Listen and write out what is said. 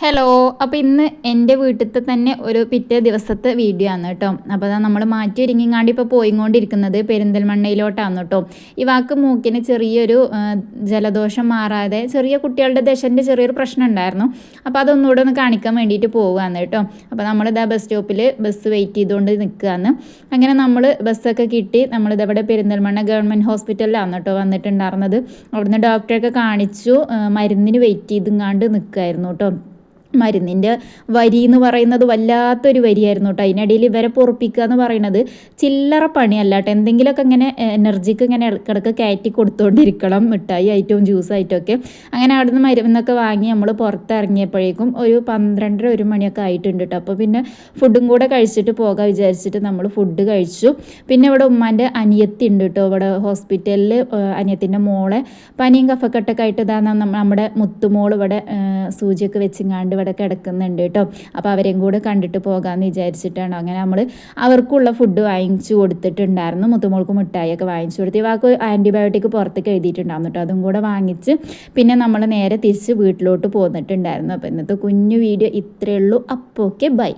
Hello അപ്പോൾ ഇന്ന് എന്റെ വീട്ടിലത്തെ തന്നെ ഒരു പിറ്റേ ദിവസത്തെ വീഡിയോ ആണ് കേട്ടോ. അപ്പോൾ അതാ നമ്മൾ മാറ്റി ഒരുങ്ങിങ്ങാണ്ട് ഇപ്പോൾ പോയിക്കൊണ്ടിരിക്കുന്നത് പെരിന്തൽമണ്ണയിലോട്ടാണ് കേട്ടോ. വാക്ക് മൂക്കിന് ചെറിയൊരു ജലദോഷം മാറാതെ ചെറിയ കുട്ടികളുടെ ദശന്റെ ചെറിയൊരു പ്രശ്നം ഉണ്ടായിരുന്നു. അപ്പോൾ അതൊന്നുകൂടെ ഒന്ന് കാണിക്കാൻ വേണ്ടിയിട്ട് പോവുകയാണ് കേട്ടോ. അപ്പോൾ നമ്മളിതാ ബസ് സ്റ്റോപ്പിൽ ബസ് വെയിറ്റ് ചെയ്തുകൊണ്ട് നിൽക്കുകയാണ് അങ്ങനെ നമ്മൾ ബസ്സൊക്കെ കിട്ടി. നമ്മളിതവിടെ പെരിന്തൽമണ്ണ ഗവൺമെന്റ് ഹോസ്പിറ്റലിലാണ് കേട്ടോ വന്നിട്ടുണ്ടായിരുന്നത്. അവിടുന്ന് ഡോക്ടറെയൊക്കെ കാണിച്ചു മരുന്നിന് വെയിറ്റ് ചെയ്തുങ്ങാണ്ട് നിൽക്കുമായിരുന്നു കേട്ടോ. മരുന്നിന്റെ വരി എന്ന് പറയുന്നത് വല്ലാത്തൊരു വരിയായിരുന്നു കേട്ടോ. അതിനിടയിൽ ഇവരെ പൊറപ്പിക്കുക എന്ന് പറയുന്നത് ചില്ലറ പണിയല്ല കേട്ടോ. എന്തെങ്കിലുമൊക്കെ ഇങ്ങനെ എനർജിക്ക് ഇങ്ങനെ ഇടക്കിടക്ക് കയറ്റി കൊടുത്തുകൊണ്ടിരിക്കണം മിഠായി ആയിട്ടും ജ്യൂസ് ആയിട്ടും ഒക്കെ. അങ്ങനെ അവിടെ നിന്ന് മരുന്നൊക്കെ വാങ്ങി നമ്മൾ പുറത്തിറങ്ങിയപ്പോഴേക്കും ഒരു പന്ത്രണ്ടര ഒരു മണിയൊക്കെ ആയിട്ടുണ്ട് കേട്ടോ. അപ്പോൾ പിന്നെ ഫുഡും കൂടെ കഴിച്ചിട്ട് പോകാൻ വിചാരിച്ചിട്ട് നമ്മൾ ഫുഡ് കഴിച്ചു. പിന്നെ ഇവിടെ ഉമ്മാന്റെ അനിയത്തി ഉണ്ട് കേട്ടോ. ഇവിടെ ഹോസ്പിറ്റലിൽ അനിയത്തിന്റെ മോളെ പനിയും കഫക്കെട്ടൊക്കെ ആയിട്ട് ഇതാ നമ്മുടെ മുത്തുമോൾ ഇവിടെ സൂചിയൊക്കെ വെച്ചിങ്ങാണ്ട് ഇവിടെ കിടക്കുന്നുണ്ട് കേട്ടോ അപ്പോൾ അവരെയും കൂടെ കണ്ടിട്ട് പോകാമെന്ന് വിചാരിച്ചിട്ടാണ്. അങ്ങനെ നമ്മൾ അവർക്കുള്ള ഫുഡ് വാങ്ങിച്ചു കൊടുത്തിട്ടുണ്ടായിരുന്നു. മുത്തുമോൾക്ക് മിഠായിയൊക്കെ വാങ്ങിച്ചു കൊടുത്ത്. ഇവാൾക്ക് ആന്റിബയോട്ടിക് പുറത്തേക്ക് എഴുതിയിട്ടുണ്ടായിരുന്നു കേട്ടോ അതും കൂടെ വാങ്ങിച്ച് പിന്നെ നമ്മൾ നേരെ തിരിച്ച് വീട്ടിലോട്ട് പോന്നിട്ടുണ്ടായിരുന്നു. അപ്പോൾ ഇന്നത്തെ കുഞ്ഞു വീഡിയോ ഇത്രയേ ഉള്ളൂ. അപ്പോൾ ഓക്കെ ബൈ